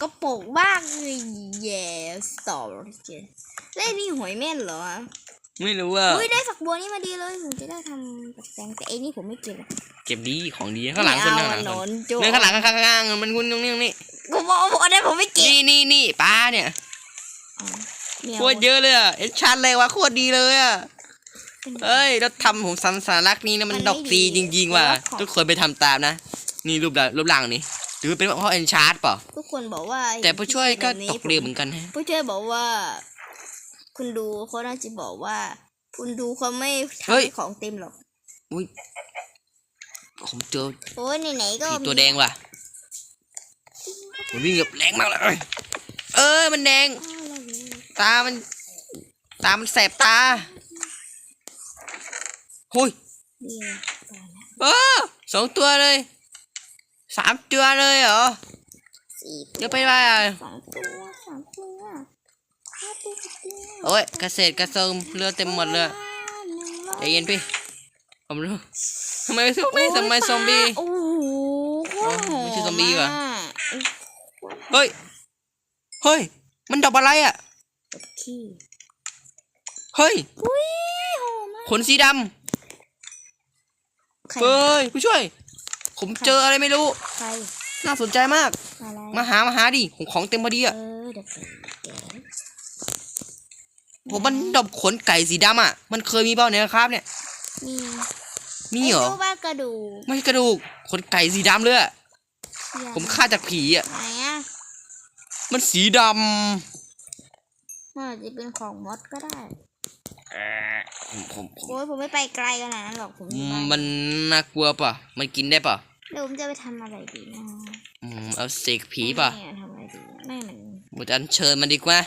ก็ปรกบ้างเลยแย่สตอร์เล่นนี่หอยเม่นเหรอไม่รู้อะอุ้ยได้ฝักบัวนี่มาดีเลยผมจะได้ทำกับแตงแต่ไอ้นี่ผมไม่เก็บอะเก็บดีของดีข้างหลังคนไม่ข้างหลังเอคอะนนโจ้เนี่ยข้างหลังข้างข้างข้างมันคุณตรงนี้ตรงนี้กูบอกว่าได้ผมไม่เก็บนี่นี่นี่ปลาเนี่ยอ๋อเนี่ยโคตรเยอะเลยอะเอ็นชันเลยวะโคตรดีเลยอะเอ้ยแล้วทำผมสันสารักนี้นะมันดอกซีจริงๆว่ะทุกคนไปทำตามนะ นี่รูปร่างรูปร่างนี่ หรือเป็นเพราะเอ็นชาร์ดเปล่าทุกคนบอกว่าแต่ผู้ช่วยก็แบบนี้ตกเรือเหมือนกันฮะผู้ช่วยบอกว่า คุณดูเขาน่าจะบอกว่า คุณดูเขาไม่ทำเฮ้ยให้ของเต็มหรอกอุ้ยผมเจอโอ้ยไหนๆก็ผีมีตัวแดงว่ะมันวิ่งแบบแรงมากเลย เอ้ยมันแดง ตามัน ตามันแสบตาหุยดีเลยเออสองตัวเลย สามตัวเลยเหรอสี่ตัเดี๋ยววไปว่าสองตัวสามตัวห้าตัวหกตัวโอ้ยเกษตรกระทรวงเรือเต็มหมดเลยใจเย็นพี่ ผมรู้ทำไมไม่ไม่ทำไมซอมบี้โอ้โหโคตรหอไม่ใช่ซอมบี้ว่ะอะเฮ้ย เฮ้ย มันดอกอะไรอะขี้เฮ้ยอุ้ยหอมมากขนสีดใครำเฮ้ยผู้ช่วย ผมเจออะไรไม่รู้ ใครน่าสนใจมาก อะไรมาหามาหาดิผมของเต็มพอดีอะเออเดี๋ยวไปแกะผมมันดอกขนไก่สีดำอะมันเคยมีเปล่าเนี่ยครับ เนี่ย นี่มีเหรอไอ้รูปว่ากระดูกไม่ใช่กระดูกขนไก่สีดำเลยอะเสียผมฆ่าจากผีอะไหนอะมันสีดมันอาจจะเป็นของมดก็ได้ำผมผมผมโอ้ยผมไม่ไปไกลขนาดนั้นหรอกผมอยู่บ้านมันน่ากลัวป่ะมันกินได้ป่ะ แล้วผมจะไปทำอะไรดีนะอืมเอาเสกผีป่ะแม่ทำอะไรดีแม่มันผมจะอัญเชิญมันดีกว่า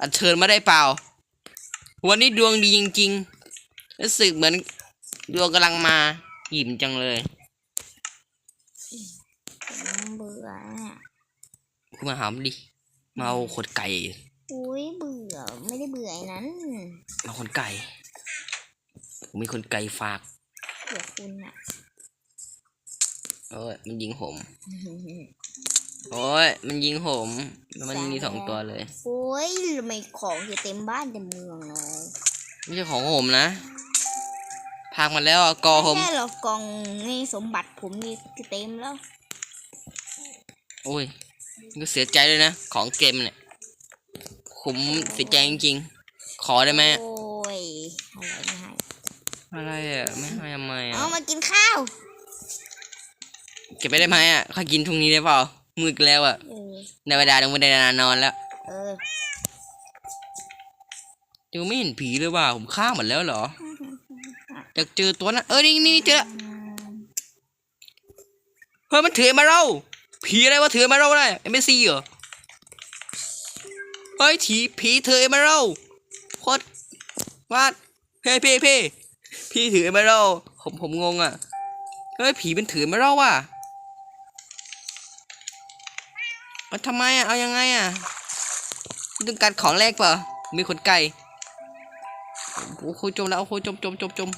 อัญเชิญมาได้เปล่า วันนี้ดวงดีจริงๆรู้สึกเหมือนดวงกำลังมาหยิมจังเลยผมเบื่อเนี่ยคุณมาหามดิมาเอาขนไก่อุ้ยเบื่อไม่ได้เบื่อไอ้นั้นมาขนไก่ผมมีขนไก่ฝากเบื่อคุณอะ โอ้ยมันยิงผม โอ้ยมันยิงผมแล้วมันมีสองตัวเลย โอ้ยทำไมของอยู่เต็มบ้านเต็มเมืองเนาะไม่ใช่ของผมนะพากมาแล้วอะกอผมไม่ใช่หรอกกล่องนี่สมบัติผมนี่เต็มแล้ว โอ้ยก็เสียใจเลยนะ ของเกมเนี่ยผมเสียใจจริงๆ ขอได้ไหมโอ้ยอะไรไม่ให้อะไรอะไม่ให้ทำไมอะเอามากินข้าว เก็บไปได้ไหมอะข้ากินทุงนี้ได้เปล่ามืดแล้วอะเออในเวลาลงไม่ได้นานนอนแล้วเออยังไม่เห็นผีเลยว่ะผมฆ่าหมดแล้วเหรออยากเจอตัวนั้นเออนี่นี่เจอแล้วเฮ้ยมันถือมาเราผีอะไรวะถือมาเราได้เอ็มซีเหรอเฮ้ยผีผีถือมาเราโคตรวาดเพ่เพ่เพ่พี่ถือมาเราผมผมงงอะเฮ้ยผีมันถือมาเราว่ะ มันทำไมอะ เอายังไงอะคุณต้องการของแรกเปล่ามีขนไก่โอ้โหจมแล้วโอ้โหจมจมจมจม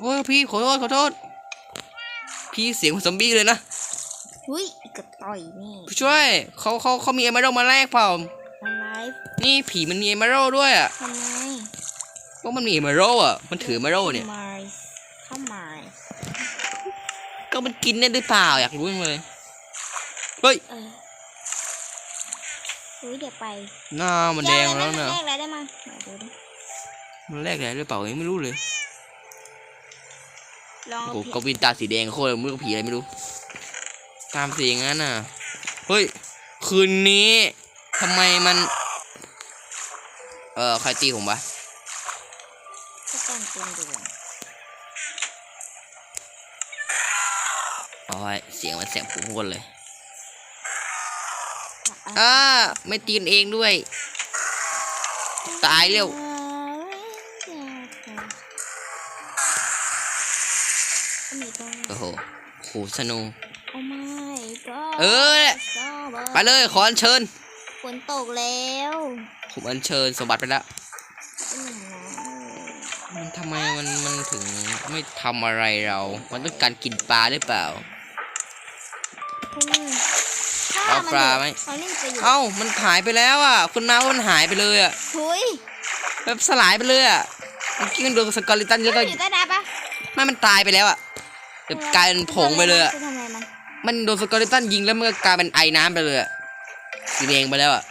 โอ้ยพี่ขอโทษขอโทษ พี่เสียงเหมือนซอมบี้เลยนะหุ้ยกระต่อยนี่ผู้ช่วยเขาเขาเขามีเอเมอรัลมาแลกเปล่าอะไรนี่ผีมันมีเอเมอรัลด้วยอะทำไมก็มันมีเอเมอรัลอะมันถือเอเมอรัลเนี่ยทำไมทำไม ก็มันกินได้หรือเปล่าอยากรู้จังเลยเฮ้ยเอออุ้ยเดี๋ยวไปหน้ามันแดงแล้วนะแรกอะไรได้มาไหนดูดิมันแลกได้หรือเปล่ายังไม่รู้เลยลองโอ้เอาโหกวินตาสีแดงโคตรมือผีอะไรไม่รู้ ตามสีอย่างนั้นน่ะเฮ้ยคืนนี้ทำไมมัน เออใครตีผมวะก็ต้องเป็นดวงโอ้ยเสียงมันแสบหูคนเลยอะอ่าไม่ตีนเองด้วย ตายเร็วก็มีต้องโอ้โหโหสนุกโอ้ไม่ก็เออ ไปเลยขออัญเชิญฝนตกแล้วผมอัญเชิญสมบัติไปแล้วเป็นอย่างนั้นมันทำไมมันมันถึงไม่ทำอะไรเรา มันต้องการกินปลาหรือเปล่า คุณฆ่าเอามันปลาเถอะไหมมันไม่มีประโยชน์เอ้ามันหายไปแล้วอะ คุณมาว่ามันหายไปเลยอะถุยแบบสลายไปเลยอะเมื่อกี้มันโดนสกอริตันแล้วก็มันอยู่ใต้น้ำปะไม่มันตายไปแล้วอะแบบกลายเป็นผงไปเลยอะจะทำอะไรมัน มันโดนสกอริตันยิงแล้วมันก็กลายเป็นไอน้ำไปเลยอะสีแดงไปแล้วอะ